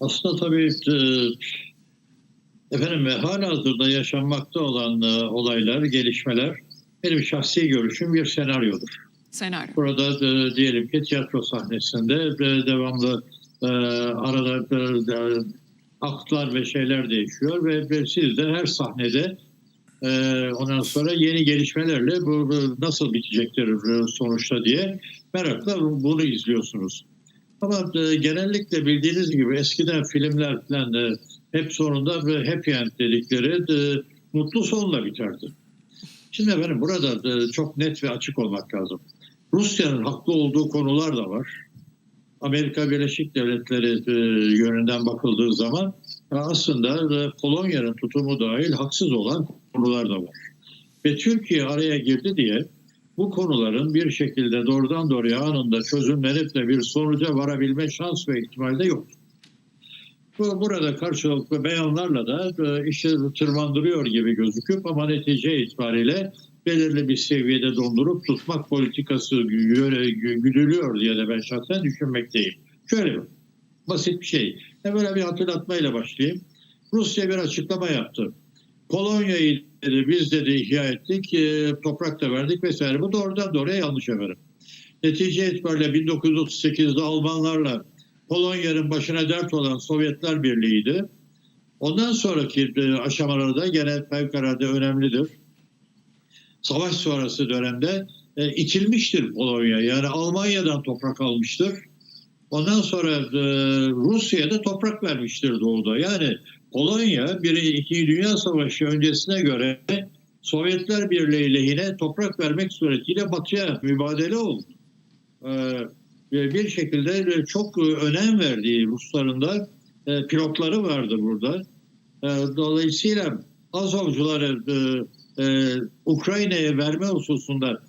Aslında tabii e, efendim hala hazırda yaşanmakta olan e, olaylar, gelişmeler benim şahsi görüşüm bir senaryodur. Senaryo. Burada e, diyelim ki tiyatro sahnesinde devamlı arada aktlar ve şeyler değişiyor ve, ve siz de her sahnede ondan sonra yeni gelişmelerle bu, nasıl bitecektir sonuçta diye merakla bunu izliyorsunuz. Ama e, genellikle bildiğiniz gibi eskiden filmler falan e, hep sonunda ve happy end dedikleri e, mutlu sonla biterdi. Şimdi efendim burada e, çok net ve açık olmak lazım. Rusya'nın haklı olduğu konular da var. Amerika Birleşik Devletleri e, yönünden bakıldığı zaman e, aslında e, Polonya'nın tutumu dahil haksız olan konular da var. Ve Türkiye araya girdi diye bu konuların bir şekilde doğrudan doğruya anında çözümlenip de bir sonuca varabilme şans ve ihtimali de yok. Bu, burada karşılıklı beyanlarla da e, işi tırmandırıyor gibi gözüküp ama netice itibariyle belirli bir seviyede dondurup tutmak politikası güdülüyor diye de ben şahsen düşünmekteyim. Şöyle bir basit bir şey. E böyle bir hatırlatmayla başlayayım. Rusya bir açıklama yaptı. Polonya'yı dedi, biz dedi ihya ettik, e, toprak da verdik vesaire. Bu doğrudan doğruya yanlış efendim. Netice itibariyle 1938'de Almanlarla Polonya'nın başına dert olan Sovyetler Birliği'ydi. Ondan sonraki e, aşamalarda gene fevkalade önemlidir. Savaş sonrası dönemde e, itilmiştir Polonya. Yani Almanya'dan toprak almıştır. Ondan sonra e, Rusya'da toprak vermiştir doğuda. Yani Polonya bir iki Dünya Savaşı öncesine göre Sovyetler Birliği lehine toprak vermek suretiyle batıya mübadele oldu. Ee, bir şekilde çok önem verdiği Rusların da e, pilotları vardı burada. E, dolayısıyla Azovcuları e, e, Ukrayna'ya verme hususunda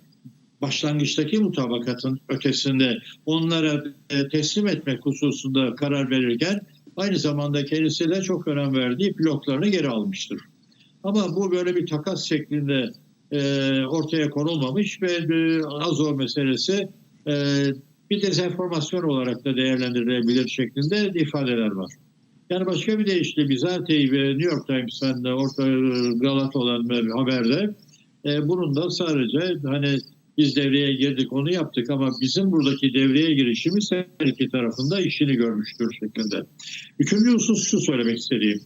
başlangıçtaki mutabakatın ötesinde onlara teslim etmek hususunda karar verirken aynı zamanda kendisi de çok önem verdiği pilotlarını geri almıştır. Ama bu böyle bir takas şeklinde e, ortaya konulmamış ve e, Azov meselesi e, bir dezenformasyon olarak da değerlendirilebilir şeklinde ifadeler var. Yani başka bir deyişle bizatihi ve New York Times'tan orta galat olan bir haberde e, bunun da sadece hani biz devreye girdik onu yaptık ama bizim buradaki devreye girişimiz her iki tarafında işini görmüştür şeklinde. Üçüncü husus şu söylemek istediğim.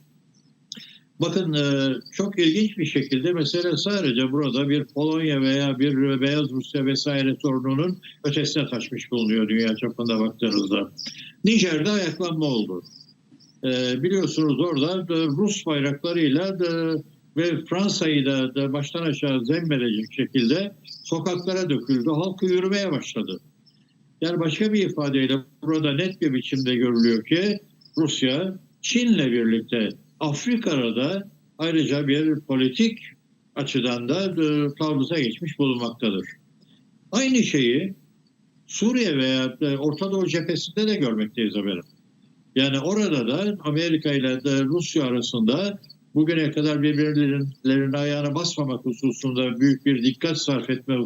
Bakın e, çok ilginç bir şekilde mesela sadece burada bir Polonya veya bir Beyaz Rusya vesaire sorununun ötesine taşmış bulunuyor dünya çapında baktığınızda. Nijer'de ayaklanma oldu. E, biliyorsunuz orada Rus bayraklarıyla ve Fransa'yı da, da baştan aşağı zembedecek şekilde sokaklara döküldü. Halkı yürümeye başladı. Yani başka bir ifadeyle burada net bir biçimde görülüyor ki Rusya Çin'le birlikte Afrika'da da ayrıca bir politik açıdan da e, taarruza geçmiş bulunmaktadır. Aynı şeyi Suriye veya Orta Doğu cephesinde de görmekteyiz efendim. Yani orada da Amerika ile Rusya arasında bugüne kadar birbirlerinin ayağına basmamak hususunda büyük bir dikkat sarf etme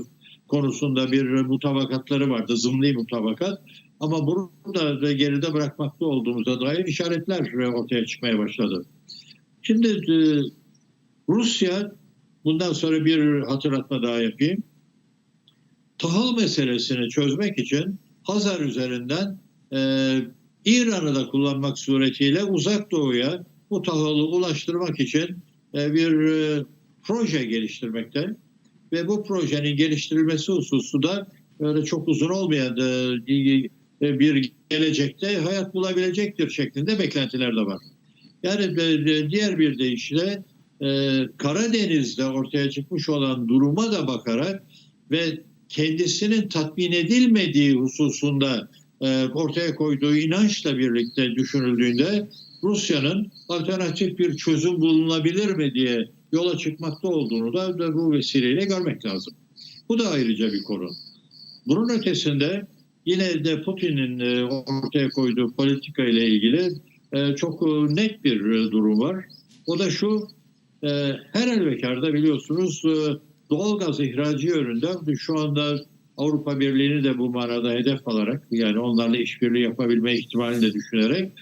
konusunda bir mutabakatları vardı. Zımni mutabakat. Ama bunu da geride bırakmakta olduğumuza dair işaretler ortaya çıkmaya başladı. Şimdi e, Rusya bundan sonra bir hatırlatma daha yapayım. Tahıl meselesini çözmek için Hazar üzerinden e, İran'ı da kullanmak suretiyle uzak doğuya bu tahılı ulaştırmak için e, bir e, proje geliştirmekte ve bu projenin geliştirilmesi hususu da öyle çok uzun olmayan e, bir gelecekte hayat bulabilecektir şeklinde beklentiler de var. Yani diğer bir deyişle Karadeniz'de ortaya çıkmış olan duruma da bakarak ve kendisinin tatmin edilmediği hususunda ortaya koyduğu inançla birlikte düşünüldüğünde Rusya'nın alternatif bir çözüm bulunabilir mi diye yola çıkmakta olduğunu da bu vesileyle görmek lazım. Bu da ayrıca bir konu. Bunun ötesinde yine de Putin'in e, ortaya koyduğu politika ile ilgili e, çok net bir durum var. O da şu, e, her elbekarda biliyorsunuz doğalgaz ihracı yönünde şu anda Avrupa Birliği'ni de bu manada hedef alarak yani onlarla işbirliği yapabilme ihtimalini de düşünerek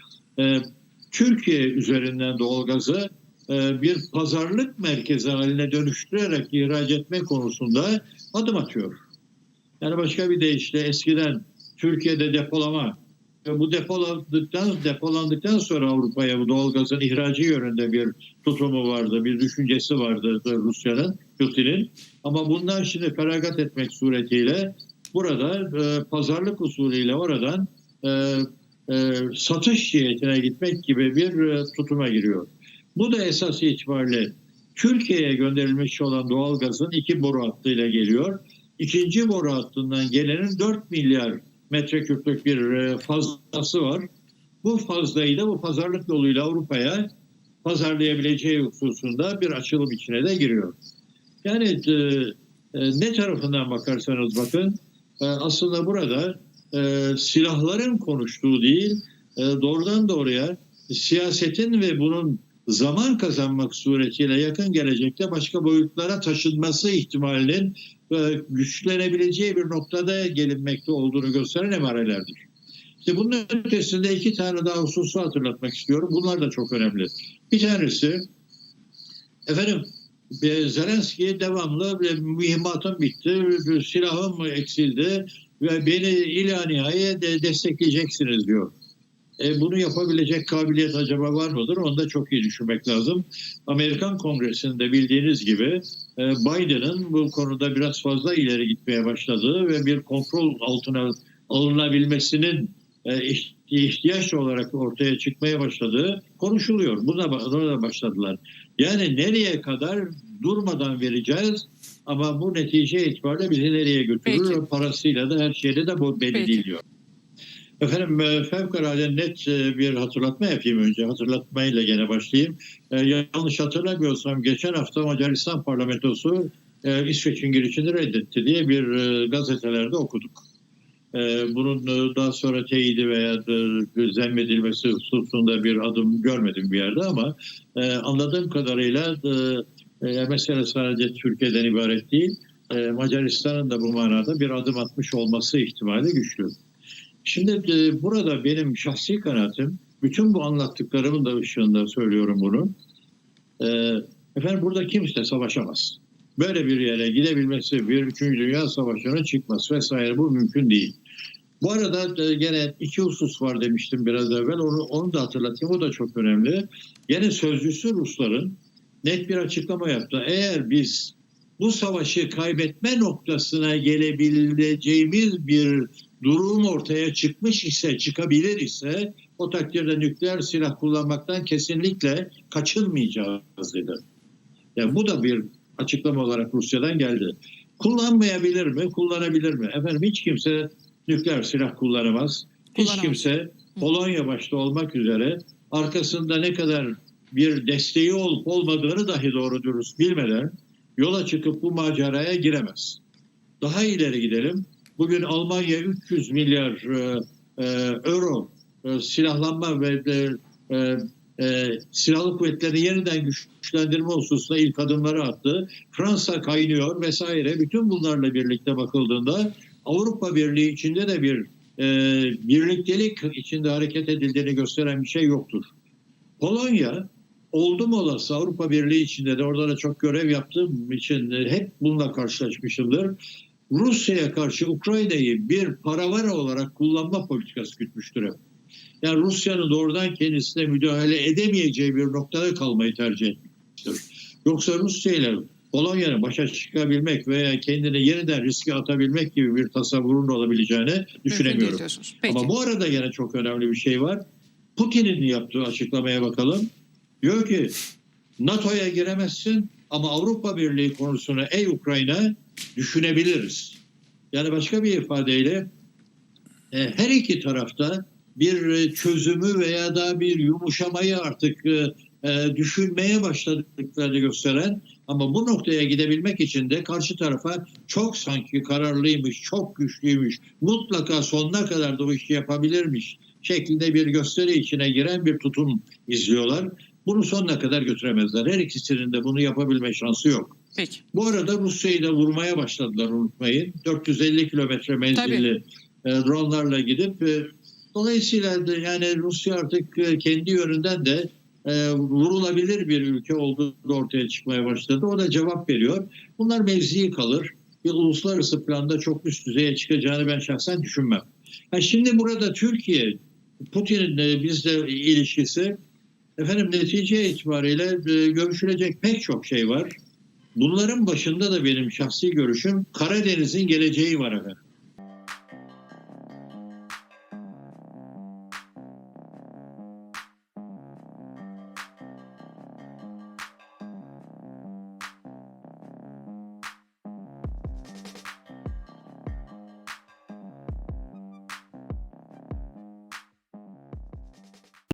Türkiye üzerinden doğalgazı e, bir pazarlık merkezi haline dönüştürerek ihraç etme konusunda adım atıyor. Yani başka bir deyişle eskiden Türkiye'de depolama ve bu depolandıktan depolandıktan sonra Avrupa'ya bu doğalgazın ihracı yönünde bir tutumu vardı, bir düşüncesi vardı Rusya'nın, Putin'in. Ama bundan şimdi feragat etmek suretiyle burada e, pazarlık usulüyle oradan e, e, satış cihetine gitmek gibi bir e, tutuma giriyor. Bu da esas itibariyle Türkiye'ye gönderilmiş olan doğalgazın iki boru hattıyla geliyor. İkinci boru hattından gelenin 4 milyar metreküplük bir e, fazlası var. Bu fazlayı da bu pazarlık yoluyla Avrupa'ya pazarlayabileceği hususunda bir açılım içine de giriyor. Yani e, e, ne tarafından bakarsanız bakın e, aslında burada e, silahların konuştuğu değil e, doğrudan doğruya siyasetin ve bunun zaman kazanmak suretiyle yakın gelecekte başka boyutlara taşınması ihtimalinin e, güçlenebileceği bir noktada gelinmekte olduğunu gösteren emarelerdir. İşte bunun ötesinde iki tane daha hususu hatırlatmak istiyorum. Bunlar da çok önemli. Bir tanesi efendim e, Zelenski devamlı e, mühimmatım bitti, silahım eksildi ve beni ila nihayet de destekleyeceksiniz diyor. E, bunu yapabilecek kabiliyet acaba var mıdır? Onu da çok iyi düşünmek lazım. Amerikan Kongresi'nde bildiğiniz gibi e, Biden'ın bu konuda biraz fazla ileri gitmeye başladığı ve bir kontrol altına alınabilmesinin e, ihtiyaç olarak ortaya çıkmaya başladığı konuşuluyor. Buna, buna da başladılar. Yani nereye kadar durmadan vereceğiz ama bu netice itibariyle bizi nereye götürür? Peki. Parasıyla da her şeyle de bu belli Peki. değil diyor. Efendim e, fevkalade net e, bir hatırlatma yapayım önce. Hatırlatmayla gene başlayayım. E, yanlış hatırlamıyorsam geçen hafta Macaristan parlamentosu e, İsveç'in girişini reddetti diye bir e, gazetelerde okuduk. E, bunun daha sonra teyidi veya zemmedilmesi hususunda bir adım görmedim bir yerde ama e, anladığım kadarıyla e, e, mesele sadece Türkiye'den ibaret değil. E, Macaristan'ın da bu manada bir adım atmış olması ihtimali güçlü. Şimdi e, burada benim şahsi kanaatim, bütün bu anlattıklarımın da ışığında söylüyorum bunu. E, efendim burada kimse savaşamaz. Böyle bir yere gidebilmesi, bir üçüncü Dünya Savaşı'na çıkması vesaire bu mümkün değil. Bu arada e, gene iki husus var demiştim biraz evvel. Onu, onu da hatırlatayım. O da çok önemli. Gene sözcüsü Rusların net bir açıklama yaptı. Eğer biz bu savaşı kaybetme noktasına gelebileceğimiz bir durum ortaya çıkmış ise, çıkabilir ise o takdirde nükleer silah kullanmaktan kesinlikle kaçınmayacağız dedi. Yani bu da bir açıklama olarak Rusya'dan geldi. Kullanmayabilir mi? Kullanabilir mi? Efendim hiç kimse nükleer silah kullanamaz. Hiç kimse Polonya başta olmak üzere arkasında ne kadar bir desteği olup olmadığını dahi doğru dürüst bilmeden yola çıkıp bu maceraya giremez. Daha ileri gidelim. Bugün Almanya 300 milyar e, e, euro e, silahlanma ve e, e, e, silahlı kuvvetlerini yeniden güçlendirme hususunda ilk adımları attı. Fransa kaynıyor vesaire. Bütün bunlarla birlikte bakıldığında Avrupa Birliği içinde de bir e, birliktelik içinde hareket edildiğini gösteren bir şey yoktur. Polonya oldum olası Avrupa Birliği içinde de orada da çok görev yaptığım için e, hep bununla karşılaşmışımdır. Rusya'ya karşı Ukrayna'yı bir paravara olarak kullanma politikası gütmüştür hep. Yani Rusya'nın doğrudan kendisine müdahale edemeyeceği bir noktada kalmayı tercih etmiştir. Yoksa Rusya ile Polonya'nın başa çıkabilmek veya kendini yeniden riske atabilmek gibi bir tasavvurun olabileceğini düşünemiyorum. Ama bu arada yine çok önemli bir şey var. Putin'in yaptığı açıklamaya bakalım. Diyor ki NATO'ya giremezsin ama Avrupa Birliği konusunu ey Ukrayna düşünebiliriz. Yani başka bir ifadeyle e, her iki tarafta bir e, çözümü veya da bir yumuşamayı artık e, düşünmeye başladıklarını gösteren ama bu noktaya gidebilmek için de karşı tarafa çok sanki kararlıymış, çok güçlüymüş, mutlaka sonuna kadar da o işi yapabilirmiş şeklinde bir gösteri içine giren bir tutum izliyorlar. Bunu sonuna kadar götüremezler. Her ikisinin de bunu yapabilme şansı yok. Peki. Bu arada Rusya'yı da vurmaya başladılar unutmayın. 450 kilometre menzilli e, dronlarla gidip e, Dolayısıyla da yani Rusya artık e, kendi yönünden de e, vurulabilir bir ülke olduğu ortaya çıkmaya başladı. O da cevap veriyor. Bunlar mevziyi kalır. Bir uluslararası planda çok üst düzeye çıkacağını ben şahsen düşünmem. Ha şimdi burada Türkiye, Putin'in e, bizle ilişkisi efendim netice itibariyle e, görüşülecek pek çok şey var. Bunların başında da benim şahsi görüşüm Karadeniz'in geleceği var efendim.